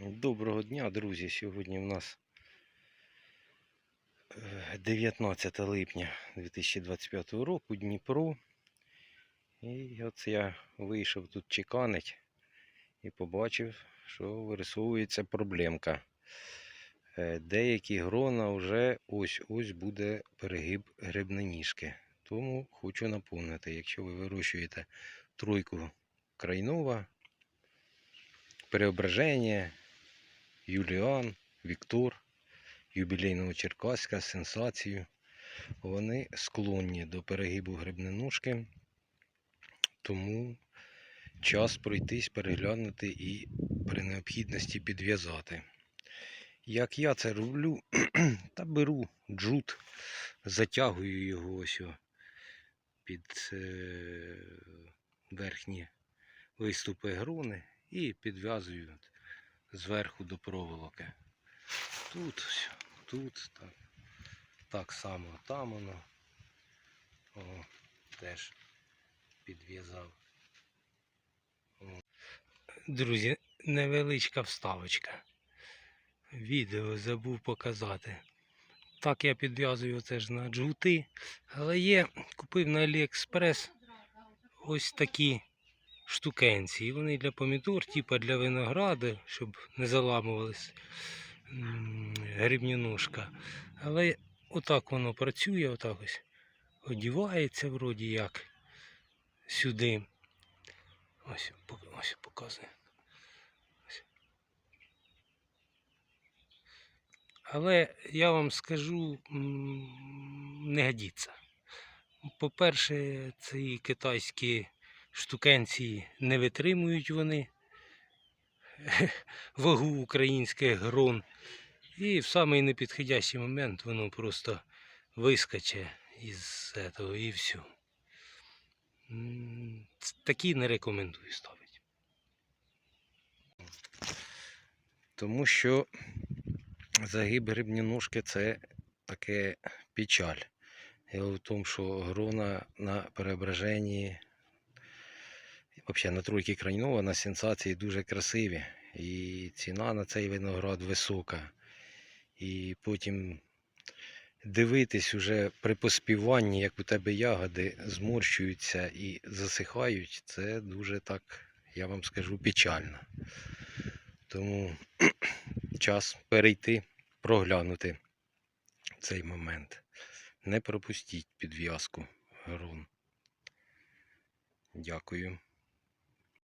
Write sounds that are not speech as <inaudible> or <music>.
Доброго дня, друзі. Сьогодні в нас е, 19 липня 2025 року, Дніпро. І от я вийшов тут чеканить і побачив, що вирисовується проблемка. Е, Деякі грона вже ось-ось буде перегиб грибноніжки. Тому хочу напомнити, якщо ви вирощуєте тройку крайнова, Преображення, Юліан, Віктор, юбілейного Черкаська, сенсацію. Вони склонні до перегибу грибниножки, тому час пройтись, переглянути і при необхідності підв'язати. Як я це роблю, <clears throat> та беру джут, затягую його ось під е, верхні виступи грони і підв'язую зверху до проволоки. Тут, тут, так, так само там воно. О, теж підв'язав. Друзі, невеличка вставочка. Відео забув показати. Так я підв'язую теж на джгути, але є, купив на AliExpress ось такі штукенці. І вони для помідор, типа для винограду, щоб не заламувались м, грибняножка. Але отак воно працює, отак ось одівається вроді як сюди. Ось, ось показує. Але я вам скажу, не годиться. По-перше, ці китайські штукенці не витримують вони <laughs> вагу українських грон. І в самий непідходящий момент воно просто вискоче із цього і все. Такі не рекомендую ставити. Тому що загиб грибняножки це таке печаль. Дело в тому, що грона на переображенні, взагалі на тройки крайнова, на сенсації дуже красиві. І ціна на цей виноград висока. І потім дивитись уже при поспіванні, як у тебе ягоди зморщуються і засихають, це дуже так, я вам скажу, печально. Тому <clears throat> час перейти, проглянути цей момент. Не пропустіть підв'язку грон. Дякую.